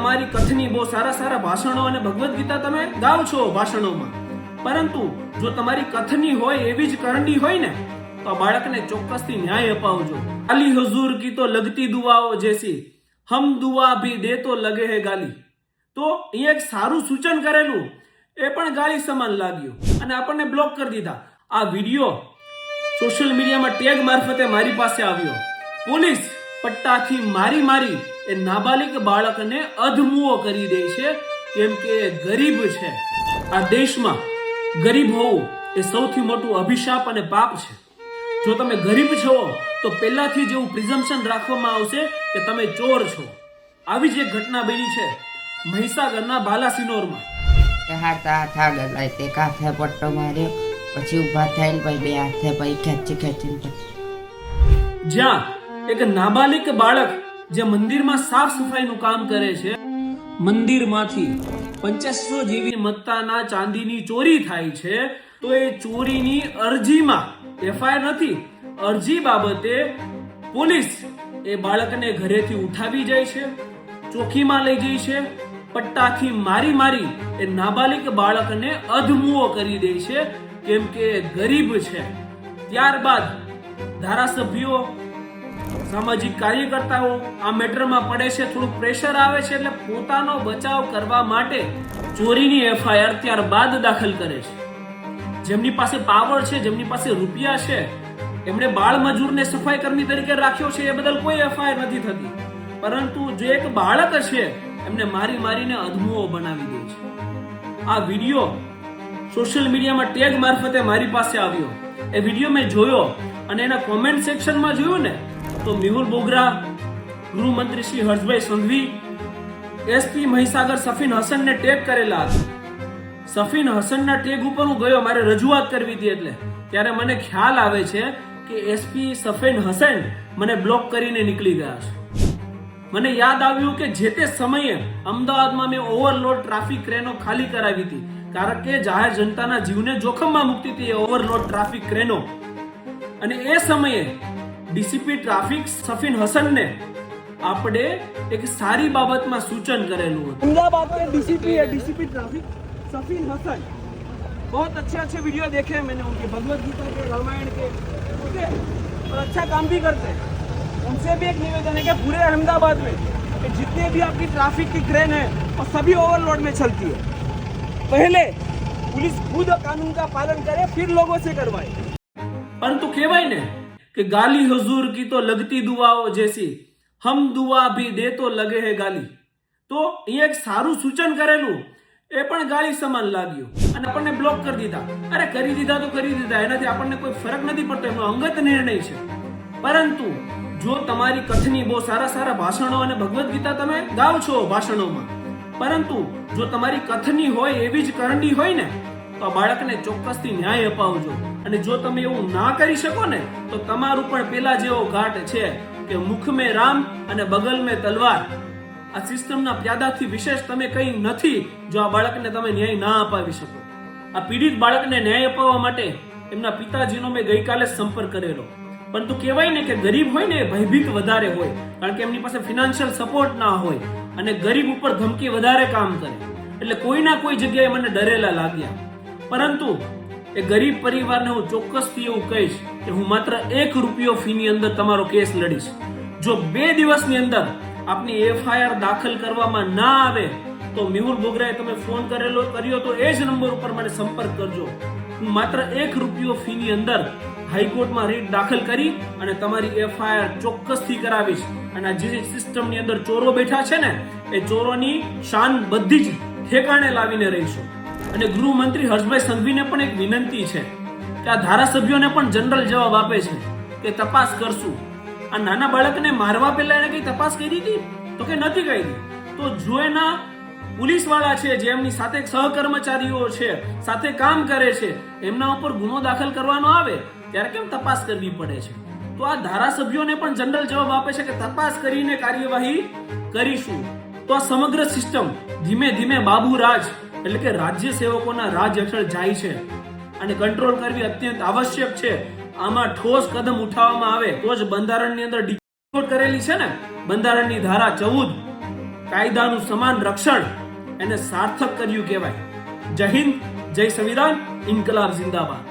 તમારી કથની બહુ સારા સારા ભાષણો અને ભગવદ્ ગીતા તમે ગાવ છો ભાષણોમાં. પરંતુ જો તમારી કથની હોય એવી જ કરણી હોય ને, તો બાળકને ચોક્કસથી ન્યાય અપાવજો. અલી હુઝુર કી તો લગતી દુઆઓ જેસી, હમ દુઆ ભી દે તો લગે હે ગાલી. તો અહીંયા એક સારું સૂચન કરેલું, એ પણ ગાલી સમાન લાગ્યું અને આપણને બ્લોક કરી દીધા. આ વીડિયો સોશિયલ મીડિયામાં ટેગ મારફતે મારી પાસે આવ્યો. પોલીસ પટ્ટાથી મારી મારી એ નાબાલિગ બાળકને અધમુઓ કરી દે છે કેમ કે ગરીબ છે. આ દેશમાં ગરીબ હોવું એ સૌથી મોટું અભિશાપ અને પાપ છે. જો તમે ગરીબ છો તો પહેલાથી જ એવું પ્રિઝમ્પશન રાખવામાં આવશે કે તમે ચોર છો. આવી જ એક ઘટના બની છે મહીસાગરના બાલાસિનોરમાં. હાડતા હાથ આગળ તે કાથે પટ્ટો માર્યો પછી ઊભા થઈને પછી બે હાથે પછી ખેંચી ખેંચીને જ્યાં એક નાબાલિક બાળક જે મંદિરમાં સાફ સફાઈનું કામ કરે છે, મંદિરમાંથી પંચાસો જેવી મત્તાના ચાંદીની ચોરી થાય છે, તો એ ચોરીની અરજીમાં એફઆઈઆર નથી. અરજી બાબતે પોલીસ એ બાળકને ઘરેથી ઉઠાવી જાય છે ચોકીમાં લઈ જાય છે, પટ્ટાથી મારી મારી એ નાબાલિક બાળકને અધમુઓ કરી દે છે, કેમ કે ગરીબ છે. ત્યારબાદ ધારાસભ્યો સામાજિક કાર્યકર્તાઓ આ મેટરમાં પડે છે થોડું પ્રેશર આવે છે એટલે પોતાનો બચાવ કરવા માટે ચોરીની એફઆઈઆર ત્યારબાદ દાખલ કરે છે. જેમની પાસે પાવર છે, જેમની પાસે રૂપિયા છે, એમણે બાળ મજૂરને સફાઈ કર્મી તરીકે રાખ્યો છે, એ બદલ કોઈ એફઆઈઆર નથી થતી. પરંતુ જે એક બાળક છે એમને મારી મારીને અધમુઓ બનાવી દે છે. આ વીડિયો સોશિયલ મીડિયામાં ટેગ મારફતે મારી પાસે આવ્યો. એ વીડિયો મેં જોયો અને એના કોમેન્ટ સેક્શનમાં જોયું ને તો મેહુલ બોગરા, ગૃહમંત્રી શ્રી હર્ષભાઈ સંઘવી એસપી મહીસાગર સફીન હસનને ટેગ કરેલા હતા. સફીન હસનના ટેગ ઉપર હું ગયો, મારે રજૂઆત કરવી હતી એટલે. ત્યારે મને ખ્યાલ આવે છે કે એસપી સફીન હસન મને બ્લોક કરીને નીકળી ગયા છે. મને યાદ આવ્યું કે જે તે સમયે અમદાવાદમાં મેં ઓવરલોડ ટ્રાફિક ક્રેનો ખાલી કરાવી હતી. કારણ કે જાહેર જનતાના જીવને જોખમમાં મૂકતી હતી ઓવરલોડ ટ્રાફિક ક્રેનો અને એ સમયે ડીસીપી ટ્રાફિક સફીન હસનને આપણે એક સારી બાબતમાં સૂચન કરેલું હતું अहमदाबाद के डीसीपी है डीसीपी ट्रैफिक सफीन हसन बहुत अच्छे अच्छे वीडियो देखे हैं मैंने उनके भगवत गीता के रामायण के ओके और अच्छा काम भी करते हैं उनसे भी एक निवेदन है कि पूरे अहमदाबाद में कि जितने भी आपकी ट्रैफिक की क्रेन है वो सभी ओवरलोड में चलती है पहले पुलिस खुद कानून का पालन करे फिर लोगों से करवाए પરંતુ કહેવાય ને કે ગાલી હુઝુર કી તો લગતી દુઆઓ જેસી. હમ દુઆ ભી દે તો લગે હે ગાલી. તો અહીંયા એક સારું સૂચન કરેલું. એ પણ ગાલી સમાન લાગ્યું. અને આપણને બ્લોક કરી દીધા. અરે કરી દીધા તો કરી દીધા. એનાથી આપણને કોઈ ફરક નથી પડતો. એમનો અંગત નિર્ણય છે. પરંતુ જો તમારી કથની બહુ સારા સારા ભાષણો અને ભગવદ્ ગીતા તમે ગાવ છો ભાષણોમાં. પરંતુ જો તમારી કથની હોય એવી જ કરંડી હોય ને, તો બાળકને ચોક્કસથી ન્યાય અપાવજો. અને જો તમે એવું ના કરી શકો ને, તો તમારું પણ પેલા જેવો ઘાટ છે કે મુખ મેં રામ અને બગલ મેં તલવાર. આ સિસ્ટમના પ્યાદાથી વિશેષ તમે કંઈ નથી જો આ બાળકને તમે ન્યાય ના અપાવી શકો. આ પીડિત બાળકને ન્યાય અપાવવા માટે એમના પિતાજીનો મેં ગઈકાલે સંપર્ક કરેલો. પરંતુ કહેવાય ને કે ગરીબ હોય ને ભયભીત વધારે હોય, કારણ કે એમની પાસે ફિનાન્શિયલ સપોર્ટ ના હોય અને ગરીબ ઉપર ધમકી વધારે કામ કરે. એટલે કોઈ ના કોઈ જગ્યાએ મને ડરેલા લાગ્યા. પરંતુ એ ગરીબ પરિવારને હું ચોક્કસથી એવું કહીશ કે હું માત્ર એક રૂપિયો ફીની અંદર તમારો કેસ લડીશ. જો બે દિવસની અંદર આપની એફઆઈઆર દાખલ કરવામાં ના આવે, તો મેહુલ બોગરાએ તમે ફોન કરેલો, કર્યો તો એ જ નંબર ઉપર મને સંપર્ક કરજો. હું માત્ર એક રૂપિયો ફીની અંદર હાઈકોર્ટમાં રીટ દાખલ કરી અને તમારી એફઆઈઆર ચોક્કસથી કરાવીશ. અને જે સિસ્ટમની અંદર ચોરો બેઠા છે ને, એ ચોરોની શાન બધી જ ઠેકાણે લાવીને રહીશું. અને ગૃહમંત્રી હર્ષભાઈ સંઘવીને પણ એક વિનંતી છે કે આ ધારાસભ્યોને પણ જનરલ જવાબ આપે છે કે તપાસ કરશું. આ નાના બાળકને મારવા પહેલા એને કઈ તપાસ કરી હતી? તો કે નથી કરી? તો જો એના પોલીસવાળા છે જે એમની સાથે સહકર્મચારીઓ છે, સાથે કામ કરે છે, એમના ઉપર ગુનો દાખલ કરવાનો આવે, ત્યારે કેમ તપાસ કરવી પડે છે? તો આ ધારાસભ્યોને પણ જનરલ જવાબ આપે છે કે તપાસ કરીને કાર્યવાહી કરીશું. તો આ સમગ્ર સિસ્ટમ ધીમે ધીમે બાબુ રાજ એટલે કે રાજ્ય સેવકોના રાજ હેઠળ જાય છે અને કંટ્રોલ કરવી અત્યંત આવશ્યક છે. આમાં ઠોસ કદમ ઉઠાવવામાં આવે તો જ બંધારણની અંદર ડિકોડ કરેલી છે ને? બંધારણની ધારા ચૌદ. કાયદાનું સમાન રક્ષણ એને સાર્થક કર્યું કહેવાય. જય હિન્દ, જય સંવિધાન, ઇન્કલાબ જિંદાબાદ.